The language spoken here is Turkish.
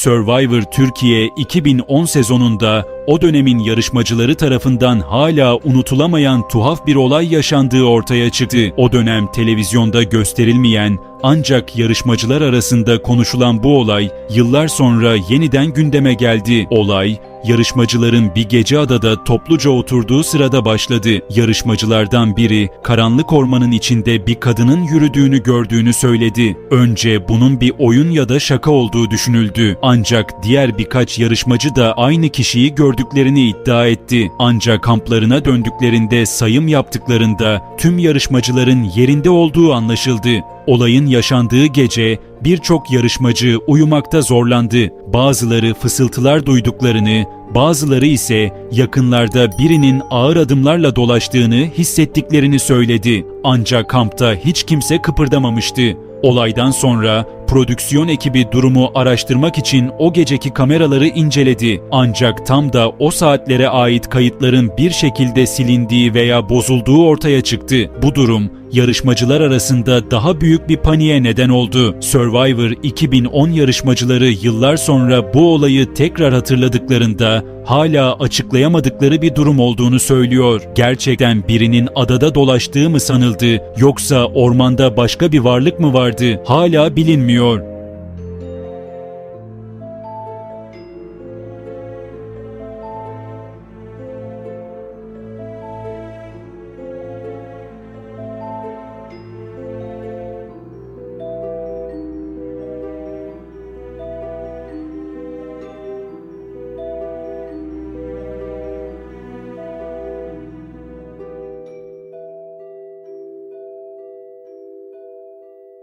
Survivor Türkiye 2010 sezonunda o dönemin yarışmacıları tarafından hala unutulamayan tuhaf bir olay yaşandığı ortaya çıktı. O dönem televizyonda gösterilmeyen ancak yarışmacılar arasında konuşulan bu olay yıllar sonra yeniden gündeme geldi. Olay yarışmacıların bir gece adada topluca oturduğu sırada başladı. Yarışmacılardan biri karanlık ormanın içinde bir kadının yürüdüğünü gördüğünü söyledi. Önce bunun bir oyun ya da şaka olduğu düşünüldü. Ancak diğer birkaç yarışmacı da aynı kişiyi gördüklerini iddia etti. Ancak kamplarına döndüklerinde sayım yaptıklarında tüm yarışmacıların yerinde olduğu anlaşıldı. Olayın yaşandığı gece birçok yarışmacı uyumakta zorlandı. Bazıları fısıltılar duyduklarını, bazıları ise yakınlarda birinin ağır adımlarla dolaştığını hissettiklerini söyledi. Ancak kampta hiç kimse kıpırdamamıştı. Olaydan sonra prodüksiyon ekibi durumu araştırmak için o geceki kameraları inceledi. Ancak tam da o saatlere ait kayıtların bir şekilde silindiği veya bozulduğu ortaya çıktı. Bu durum yarışmacılar arasında daha büyük bir paniğe neden oldu. Survivor 2010 yarışmacıları yıllar sonra bu olayı tekrar hatırladıklarında hala açıklayamadıkları bir durum olduğunu söylüyor. Gerçekten birinin adada dolaştığı mı sanıldı yoksa ormanda başka bir varlık mı vardı hala bilinmiyor. Señor.